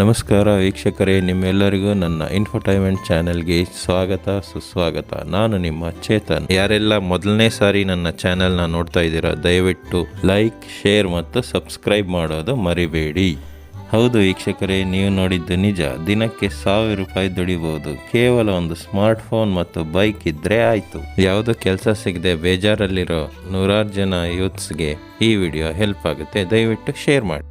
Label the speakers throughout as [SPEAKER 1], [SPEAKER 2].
[SPEAKER 1] ನಮಸ್ಕಾರ ವೀಕ್ಷಕರೇ, ನಿಮ್ಮೆಲ್ಲರಿಗೂ ನನ್ನ ಇನ್ಫೋಟೈನ್ಮೆಂಟ್ ಚಾನೆಲ್ಗೆ ಸ್ವಾಗತ, ಸುಸ್ವಾಗತ. ನಾನು ನಿಮ್ಮ ಚೇತನ್. ಯಾರೆಲ್ಲ ಮೊದಲನೇ ಸಾರಿ ನನ್ನ ಚಾನೆಲ್ನ ನೋಡ್ತಾ ಇದ್ದೀರಾ, ದಯವಿಟ್ಟು ಲೈಕ್ ಶೇರ್ ಮತ್ತು ಸಬ್ಸ್ಕ್ರೈಬ್ ಮಾಡೋದು ಮರಿಬೇಡಿ. ಹೌದು ವೀಕ್ಷಕರೇ, ನೀವು ನೋಡಿದ್ದು ನಿಜ. ದಿನಕ್ಕೆ ಸಾವಿರ ರೂಪಾಯಿ ದುಡಿಬಹುದು ಕೇವಲ ಒಂದು ಸ್ಮಾರ್ಟ್ ಫೋನ್ ಮತ್ತು ಬೈಕ್ ಇದ್ರೆ ಆಯ್ತು. ಯಾವುದೋ ಕೆಲಸ ಸಿಗದೆ ಬೇಜಾರಲ್ಲಿರೋ ನೂರಾರು ಜನ ಯೂತ್ಸ್ಗೆ ಈ ವಿಡಿಯೋ ಹೆಲ್ಪ್ ಆಗುತ್ತೆ. ದಯವಿಟ್ಟು ಶೇರ್ ಮಾಡಿ.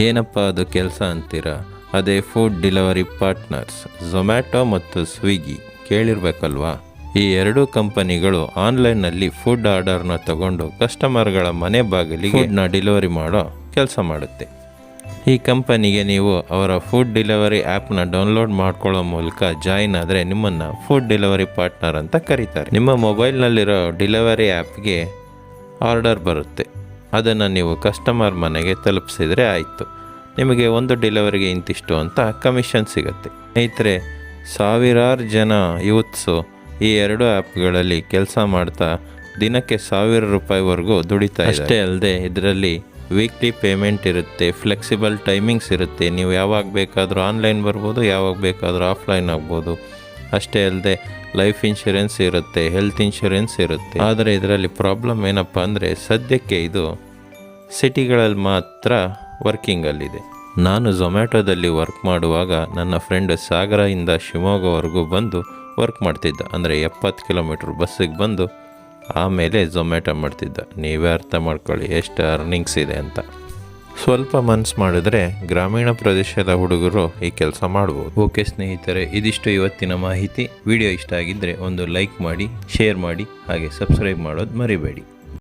[SPEAKER 1] ಏನಪ್ಪ ಅದು ಕೆಲಸ ಅಂತೀರಾ? ಅದೇ ಫುಡ್ ಡೆಲಿವರಿ ಪಾರ್ಟ್ನರ್ಸ್ ಝೊಮ್ಯಾಟೊ ಮತ್ತು ಸ್ವಿಗ್ಗಿ ಕೇಳಿರ್ಬೇಕಲ್ವಾ? ಈ ಎರಡೂ ಕಂಪನಿಗಳು ಆನ್ಲೈನ್ನಲ್ಲಿ ಫುಡ್ ಆರ್ಡರ್ನ ತಗೊಂಡು ಕಸ್ಟಮರ್ಗಳ ಮನೆ ಬಾಗಿಲಿಗೆ ಫುಡ್ನ ಡೆಲಿವರಿ ಮಾಡೋ ಕೆಲಸ ಮಾಡುತ್ತೆ. ಈ ಕಂಪನಿಗೆ ನೀವು ಅವರ ಫುಡ್ ಡೆಲಿವರಿ ಆ್ಯಪ್ನ ಡೌನ್ಲೋಡ್ ಮಾಡ್ಕೊಳ್ಳೋ ಮೂಲಕ ಜಾಯಿನ್ ಆದರೆ ನಿಮ್ಮನ್ನು ಫುಡ್ ಡೆಲಿವರಿ ಪಾರ್ಟ್ನರ್ ಅಂತ ಕರೀತಾರೆ. ನಿಮ್ಮ ಮೊಬೈಲ್ನಲ್ಲಿರೋ ಡೆಲಿವರಿ ಆ್ಯಪ್ಗೆ ಆರ್ಡರ್ ಬರುತ್ತೆ. ಅದನ್ನು ನೀವು ಕಸ್ಟಮರ್ ಮನೆಗೆ ತಲುಪಿಸಿದರೆ ಆಯಿತು. ನಿಮಗೆ ಒಂದು ಡೆಲಿವರಿಗೆ ಇಂತಿಷ್ಟು ಅಂತ ಕಮಿಷನ್ ಸಿಗುತ್ತೆ. ಸ್ನೇಹಿತರೆ, ಸಾವಿರಾರು ಜನ ಯೂತ್ಸು ಈ ಎರಡು ಆ್ಯಪ್ಗಳಲ್ಲಿ ಕೆಲಸ ಮಾಡ್ತಾ ದಿನಕ್ಕೆ ಸಾವಿರ ರೂಪಾಯಿವರೆಗೂ ದುಡಿತಾ ಅಷ್ಟೇ ಅಲ್ಲದೆ ಇದರಲ್ಲಿ ವೀಕ್ಲಿ ಪೇಮೆಂಟ್ ಇರುತ್ತೆ ಫ್ಲೆಕ್ಸಿಬಲ್ ಟೈಮಿಂಗ್ಸ್ ಇರುತ್ತೆ. ನೀವು ಯಾವಾಗ ಬೇಕಾದರೂ ಆನ್ಲೈನ್ ಬರ್ಬೋದು, ಯಾವಾಗ ಬೇಕಾದರೂ ಆಫ್ಲೈನ್ ಆಗ್ಬೋದು. ಅಷ್ಟೇ ಅಲ್ಲದೆ ಲೈಫ್ ಇನ್ಶೂರೆನ್ಸ್ ಇರುತ್ತೆ ಹೆಲ್ತ್ ಇನ್ಶೂರೆನ್ಸ್ ಇರುತ್ತೆ. ಆದರೆ ಇದರಲ್ಲಿ ಪ್ರಾಬ್ಲಮ್ ಏನಪ್ಪ ಅಂದರೆ ಸದ್ಯಕ್ಕೆ ಇದು ಸಿಟಿಗಳಲ್ಲಿ ಮಾತ್ರ ವರ್ಕಿಂಗಲ್ಲಿದೆ ನಾನು ಝೊಮ್ಯಾಟೊದಲ್ಲಿ ವರ್ಕ್ ಮಾಡುವಾಗ ನನ್ನ ಫ್ರೆಂಡ್ ಸಾಗರದಿಂದ ಶಿವಮೊಗ್ಗವರೆಗೂ ಬಂದು ವರ್ಕ್ ಮಾಡ್ತಿದ್ದ. ಅಂದರೆ ಎಪ್ಪತ್ತು ಕಿಲೋಮೀಟ್ರ್ ಬಸ್ಸಿಗೆ ಬಂದು ಆಮೇಲೆ ಝೊಮ್ಯಾಟೊ ಮಾಡ್ತಿದ್ದ. ನೀವೇ ಅರ್ಥ ಮಾಡ್ಕೊಳ್ಳಿ, ಎಷ್ಟು ಅರ್ನಿಂಗ್ಸ್ ಇದೆ ಅಂತ. ಸ್ವಲ್ಪ ಮನ್ಸು ಮಾಡಿದ್ರೆ ಗ್ರಾಮೀಣ ಪ್ರದೇಶದ ಹುಡುಗರು ಈ ಕೆಲಸ ಮಾಡ್ಬೋದು. ಓಕೆ ಸ್ನೇಹಿತರೆ, ಇದಿಷ್ಟು ಇವತ್ತಿನ ಮಾಹಿತಿ. ವಿಡಿಯೋ ಇಷ್ಟ ಆಗಿದ್ದರೆ ಒಂದು ಲೈಕ್ ಮಾಡಿ ಶೇರ್ ಮಾಡಿ, ಹಾಗೆ ಸಬ್ಸ್ಕ್ರೈಬ್ ಮಾಡೋದು ಮರಿಬೇಡಿ.